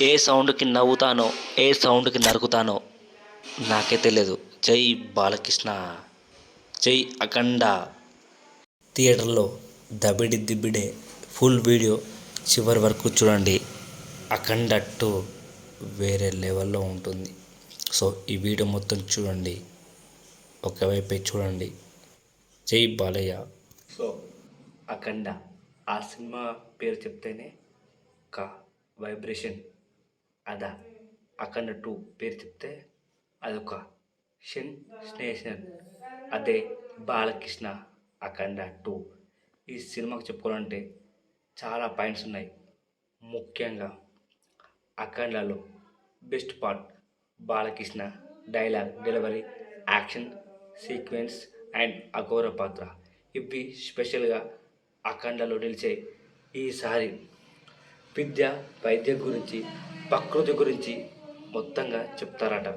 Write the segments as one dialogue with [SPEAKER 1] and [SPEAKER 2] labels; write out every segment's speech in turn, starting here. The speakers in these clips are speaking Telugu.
[SPEAKER 1] ఏ సౌండ్కి నవ్వుతానో ఏ సౌండ్కి నరుకుతానో నాకే తెలియదు జై బాలకృష్ణ. జై అఖండ. థియేటర్లో దబిడి దిబిడే ఫుల్ వీడియో చివరి వరకు చూడండి. అఖండ టూ వేరే లెవెల్లో ఉంటుంది. సో ఈ వీడియో మొత్తం చూడండి. ఒకవైపే చూడండి. జై బాలయ్య. సో అఖండ ఆ సినిమా పేరు చెప్తేనే ఒక వైబ్రేషన్. అదా అఖండ టూ పేరు చెప్తే అదొక షన్ స్నేషన్ అదే బాలకృష్ణ అఖండ టూ. ఈ సినిమాకి చెప్పుకోవాలంటే చాలా పాయింట్స్ ఉన్నాయి. ముఖ్యంగా అఖండలో best part Balakrishna dialogue delivery action sequence and Aghora పాత్ర. ఇవి స్పెషల్గా అఖండలో నిలిచే ఈసారి విద్య వైద్యం గురించి ప్రకృతి గురించి మొత్తంగా చెప్తారట.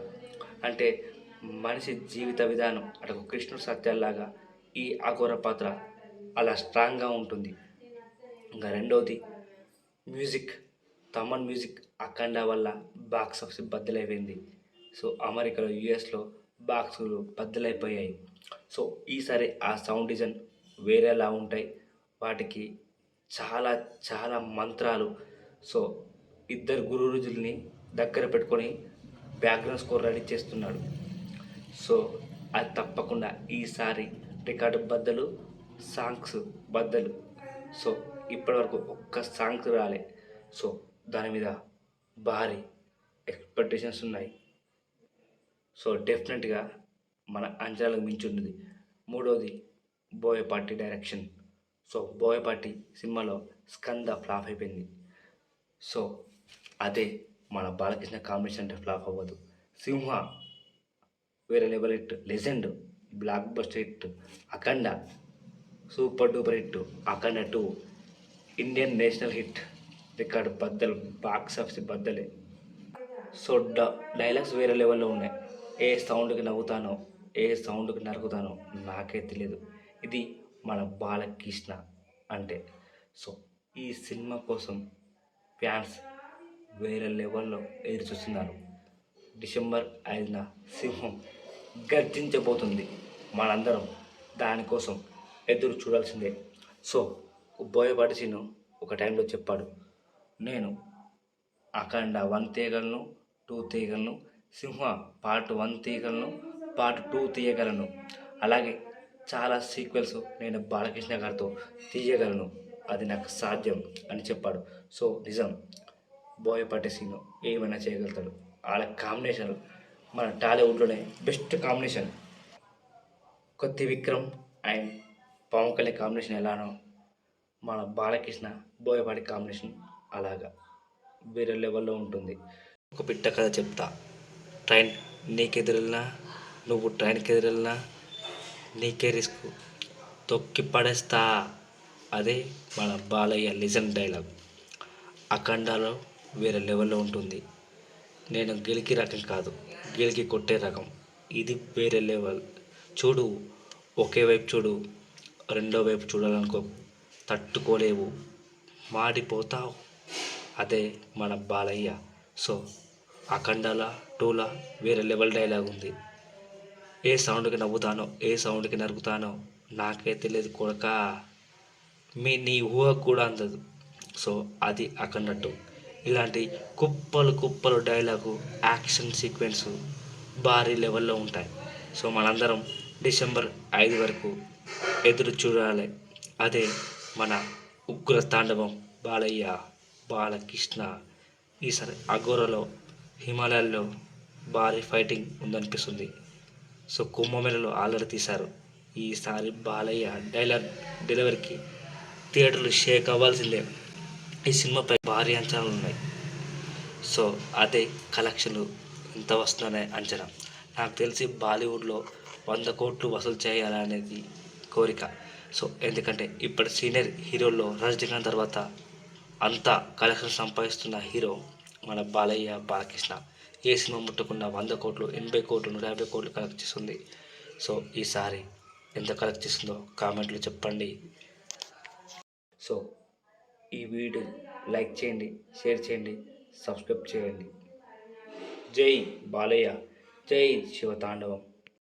[SPEAKER 1] అంటే మనిషి జీవిత విధానం అటు కృష్ణుడు సత్యాల్లాగా ఈ అఘోర పాత్ర అలా స్ట్రాంగ్గా ఉంటుంది. ఇంకా రెండవది మ్యూజిక్ తమన్ మ్యూజిక్ అఖండ వల్ల బాక్స్ ఆఫీస్ బద్దలైపోయింది. సో అమెరికాలో యుఎస్లో బాక్సులు బద్దలైపోయాయి. సో ఈసారి ఆ సౌండ్ డిజైన్ వేరేలా ఉంటాయి. వాటికి చాలా చాలా మంత్రాలు. సో ఇద్దరు గురువుజుల్ని దగ్గర పెట్టుకొని బ్యాక్గ్రౌండ్ స్కోర్ రెడీ చేస్తున్నాడు. సో అది తప్పకుండా ఈసారి రికార్డు బద్దలు సాంగ్స్ బద్దలు. సో ఇప్పటివరకు ఒక్క సాంగ్స్ రాలే. సో దాని మీద భారీ ఎక్స్పెక్టేషన్స్ ఉన్నాయి. సో డెఫినెట్గా మన అంచనాలకు మించి ఉన్నది. మూడోది బోయపాటి డైరెక్షన్ సో బోయపాటి సినిమాలో స్కంద ఫ్లాప్ అయిపోయింది. సో అదే మన బాలకృష్ణ కాంబినేషన్ అంటే ఫ్లాప్ అవ్వదు. సింహ వేరే level hit legend blockbuster hit Akhanda super duper hit Akhanda two Indian national hit record బద్దలు బాక్స్ ఆఫీస్ బద్దలే. సో డ డైలాగ్స్ వేరే లెవెల్లో ఉన్నాయి. ఏ సౌండ్కి నవ్వుతానో ఏ సౌండ్కి నరుకుతానో నాకే తెలియదు ఇది మన బాలకృష్ణ అంటే. సో ఈ సినిమా కోసం ఫ్యాన్స్ వేరే లెవెల్లో ఎదురు చూస్తున్నారు. డిసెంబర్ ఐదున సింహం గర్జించబోతుంది మనందరం. దానికోసం ఎదురు చూడాల్సిందే. సో బోయపాటి సీను ఒక టైంలో చెప్పాడు. నేను అఖండ వన్ తీయగలను టూ తీయగలను సింహ పార్ట్ వన్ తీయగలను పార్ట్ టూ తీయగలను. అలాగే చాలా సీక్వెల్స్ నేను బాలకృష్ణ గారితో తీయగలను. అది నాకు సాధ్యం అని చెప్పాడు. సో నిజం. బోయపాటి సీను ఏమైనా చేయగలుగుతాడు. వాళ్ళ కాంబినేషన్ మన టాలీవుడ్లోనే బెస్ట్ కాంబినేషన్ కొత్తి విక్రమ్ అండ్ పవన్ కళ్యాణ్ కాంబినేషన్ ఎలానో మన బాలకృష్ణ బోయపాటి కాంబినేషన్ అలాగా వేరే లెవెల్లో ఉంటుంది. ఒక పిట్ట కథ చెప్తా. ట్రైన్ నీకెదురెళ్ళినా నువ్వు ట్రైన్కి ఎదురెళ్ళినా నీకే రిస్క్. తొక్కి పడేస్తా. అదే మన బాలయ్య లిజన్ డైలాగ్ అఖండాలో వేరే లెవెల్లో ఉంటుంది. నేను గెలికి రకం కాదు గెలికి కొట్టే రకం. ఇది వేరే లెవెల్. చూడు ఒకే వైపు చూడు రెండో వైపు చూడాలనుకో తట్టుకోలేవు. మాడిపోతావు. అదే మన బాలయ్య. సో అఖండాల టూలా వేరే లెవెల్ డైలాగ్ ఉంది. ఏ సౌండ్కి నవ్వుతానో ఏ సౌండ్కి నరుకుతానో నాకే తెలియదు కొడక. మీ నీ ఊహ కూడా అందదు. సో అది అక్కడట్టు ఇలాంటి కుప్పలు కుప్పలు డైలాగు యాక్షన్ సీక్వెన్స్ భారీ లెవెల్లో ఉంటాయి. సో మనందరం డిసెంబర్ ఐదు వరకు ఎదురు చూడాలి. అదే మన ఉగ్ర తాండవం బాలయ్య బాలకృష్ణ. ఈసారి అఘోరలో హిమాలయాల్లో భారీ ఫైటింగ్ ఉందనిపిస్తుంది. సో కుంభమేళలో ఆల్రెడీ తీశారు. ఈసారి బాలయ్య డైలాగ్ డెలివరీకి థియేటర్లు షేక్ అవ్వాల్సిందే. ఈ సినిమాపై భారీ అంచనాలు ఉన్నాయి. సో అదే కలెక్షన్లు ఎంత వస్తుందనే అంచనా. నాకు తెలిసి బాలీవుడ్లో వంద కోట్లు వసూలు చేయాలనేది కోరిక. సో ఎందుకంటే ఇప్పటి సీనియర్ హీరోల్లో రజనీకాంత్ తర్వాత అంత కలెక్షన్ సంపాదిస్తున్న హీరో మన బాలయ్య బాలకృష్ణ. ఏ సినిమా ముట్టకుండా వంద కోట్లు ఎనభై కోట్లు నూట యాభై కోట్లు కలెక్ట్ చేస్తుంది. సో ఈసారి ఎంత కలెక్ట్ చేస్తుందో కామెంట్లో చెప్పండి. సో ఈ వీడియో లైక్ చేయండి షేర్ చేయండి సబ్స్క్రైబ్ చేయండి. జై బాలయ్య జై శివతాండవం.